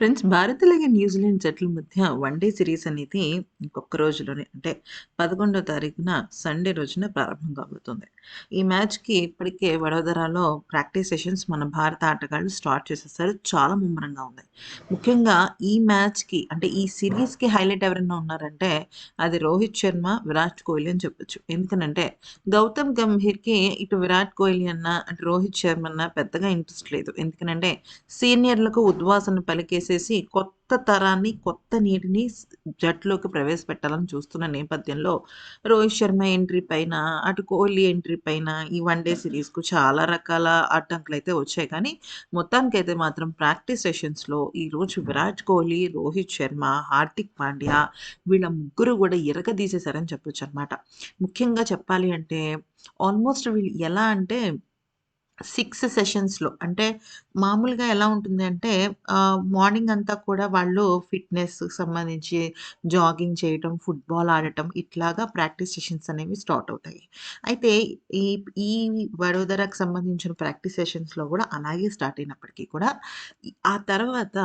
Friends Bharat అలాగే New Zealand జట్ల మధ్య వన్‌డే సిరీస్ అనేది ఇంకొక రోజులోనే అంటే 11 తారీఖున సండే రోజున ప్రారంభం కాబోతుంది. ఈ మ్యాచ్‌కి ఇప్పటికే వడోదరాలో ప్రాక్టీస్ సెషన్స్ మన భారత ఆటగాళ్ళు స్టార్ట్ చేసేసారు. చాలా ముమ్మరంగా ఉంది ముఖ్యంగా ఈ మ్యాచ్‌కి అంటే ఈ సిరీస్కి హైలైట్ ఎవరైనా ఉన్నారంటే అది రోహిత్ శర్మ, విరాట్ కోహ్లీ అని చెప్పొచ్చు. ఎందుకనంటే గౌతమ్ గంభీర్‌కి ఇటు విరాట్ కోహ్లీ అన్నా, అటు రోహిత్ శర్మ అన్న పెద్దగా ఇంట్రెస్ట్ లేదు. ఎందుకనంటే సీనియర్‌లకు ఉద్వాసన పలికేసి చేసేసి కొత్త తరాన్ని, కొత్త నీటిని జట్టులోకి ప్రవేశపెట్టాలని చూస్తున్న నేపథ్యంలో రోహిత్ శర్మ ఎంట్రీ పైన, అటు కోహ్లీ ఎంట్రీ పైన ఈ వన్‌డే సిరీస్‌కు చాలా రకాల అడ్డంకులైతే వచ్చాయి. కానీ మొత్తానికైతే మాత్రం ప్రాక్టీస్ సెషన్స్‌లో ఈరోజు విరాట్ కోహ్లీ, రోహిత్ శర్మ, హార్దిక్ పాండ్యా వీళ్ళ ముగ్గురు గూడా ఇరగదీసేసారని చెప్పొచ్చనమాట. ముఖ్యంగా చెప్పాలి అంటే ఆల్మోస్ట్ వీళ్ళు ఎలా అంటే సిక్స్ సెషన్స్‌లో అంటే మామూలుగా ఎలా ఉంటుంది అంటే మార్నింగ్ అంతా కూడా వాళ్ళు ఫిట్నెస్ సంబంధించి జాగింగ్ చేయటం, ఫుట్‌బాల్ ఆడటం ఇట్లాగా ప్రాక్టీస్ సెషన్స్ అనేవి స్టార్ట్ అవుతాయి. అయితే ఈ ఈ వడోదరాకు సంబంధించిన ప్రాక్టీస్ సెషన్స్‌లో కూడా అలాగే స్టార్ట్ అయినప్పటికీ కూడా ఆ తర్వాత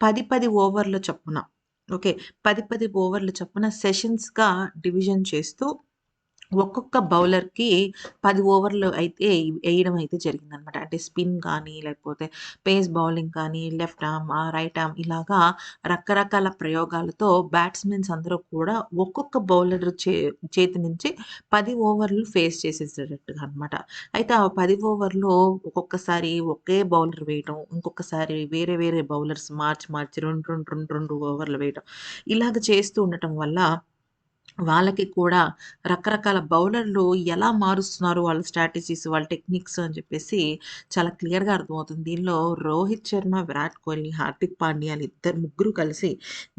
పది పది ఓవర్ల చొప్పున ఓకే. పది పది ఓవర్ల చొప్పున సెషన్స్‌గా డివిజన్ చేస్తూ ఒక్కొక్క బౌలర్‌కి పది ఓవర్లు అయితే వేయడం అయితే జరిగిందనమాట. అంటే స్పిన్ కానీ, లేకపోతే పేస్ బౌలింగ్ కానీ, లెఫ్ట్ ఆర్మ్, రైట్ ఆర్మ్ ఇలాగా రకరకాల ప్రయోగాలతో బ్యాట్స్‌మెన్స్ అందరూ కూడా ఒక్కొక్క బౌలర్ చే చేతి నుంచి పది ఓవర్లు ఫేస్ చేసేసేటట్టుగా అనమాట. అయితే ఆ పది ఓవర్‌లో ఒక్కొక్కసారి ఒకే బౌలర్ వేయటం, ఇంకొకసారి వేరే వేరే బౌలర్స్ మార్చి మార్చి 2, 2, 2, 2 ఓవర్లు వేయటం. ఇలాగ చేస్తూ ఉండటం వల్ల వాళ్ళకి కూడా రకరకాల బౌలర్లు ఎలా మారుస్తున్నారు వాళ్ళ స్ట్రాటజీస్, వాళ్ళ టెక్నిక్స్ అని చెప్పేసి చాలా క్లియర్‌గా అర్థమవుతుంది. దీనిలో రోహిత్ శర్మ, విరాట్ కోహ్లీ, హార్దిక్ పాండ్యాలు ఇద్దరు ముగ్గురు కలిసి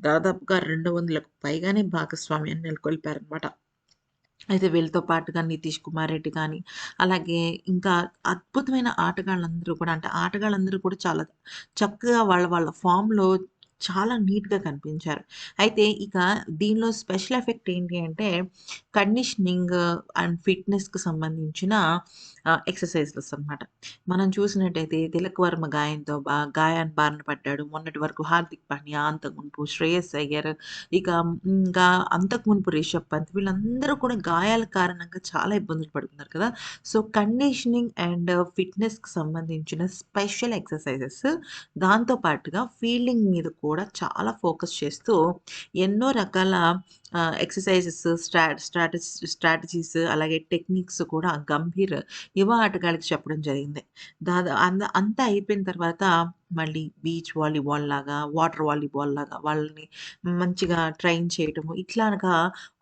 దాదాపుగా 200లకు పైగానే భాగస్వామ్యాన్ని నెలకొల్పారనమాట. అయితే వీళ్ళతో పాటుగా నితీష్ కుమార్ రెడ్డి కానీ అలాగే ఇంకా అద్భుతమైన ఆటగాళ్ళందరూ కూడా అంటే ఆటగాళ్ళందరూ కూడా చాలా చక్కగా వాళ్ళ వాళ్ళ ఫామ్‌లో చాలా నీట్‌గా కనిపించారు. అయితే ఇక దీనిలో స్పెషల్ ఎఫెక్ట్ ఏంటి అంటే కండిషనింగ్ అండ్ ఫిట్‌నెస్‌కి సంబంధించిన ఆహ్, ఎక్సర్‌సైజెస్ అనమాట. మనం చూసినట్టయితే తిలక్ వర్మ గాయంతో బా గాయాన్ని బారిన పడ్డాడు. మొన్నటి వరకు హార్దిక్ పాండ్యా, అంతకుమునుపు శ్రేయస్ అయ్యర్, ఇక ఇంకా అంతకుమునుపు రిషబ్ పంత్ వీళ్ళందరూ కూడా గాయాల కారణంగా చాలా ఇబ్బందులు పడుతున్నారు కదా! సో, కండిషనింగ్ అండ్ ఫిట్‌నెస్‌కి సంబంధించిన స్పెషల్ ఎక్సర్‌సైజెస్ దాంతో పాటుగా ఫీల్డింగ్ మీద కూడా చాలా ఫోకస్ చేస్తూ ఎన్నో రకాల ఎక్సర్‌సైజెస్, స్ట్రా స్ట్రాటజీ స్ట్రాటజీస్ అలాగే టెక్నిక్స్ కూడా గంభీర్ యువ ఆటగాళ్ళకి చెప్పడం జరిగింది. దాదా అంద అంతా అయిపోయిన తర్వాత మళ్ళీ బీచ్ వాలీబాల్ లాగా, వాటర్ వాలీబాల్ లాగా వాళ్ళని మంచిగా ట్రైన్ చేయటము. ఇట్లాగా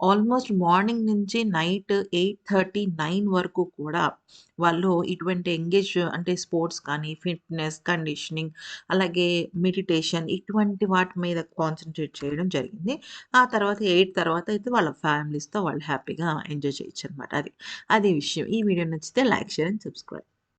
ఆల్మోస్ట్ మార్నింగ్ నుంచి నైట్ 8:30, 9 వరకు కూడా వాళ్ళు ఇటువంటి ఎంగేజ్ అంటే స్పోర్ట్స్ కానీ, ఫిట్‌నెస్, కండిషనింగ్ అలాగే మెడిటేషన్ ఇటువంటి వాటి మీద కాన్సంట్రేట్ చేయడం జరిగింది. ఆ తర్వాత 8 తర్వాత అయితే వాళ్ళ ఫ్యామిలీస్‌తో వాళ్ళు హ్యాపీగా ఎంజాయ్ చేయొచ్చనమాట. అది. అది విషయం. ఈ వీడియో నచ్చితే లైక్, షేర్ అండ్ సబ్స్క్రైబ్.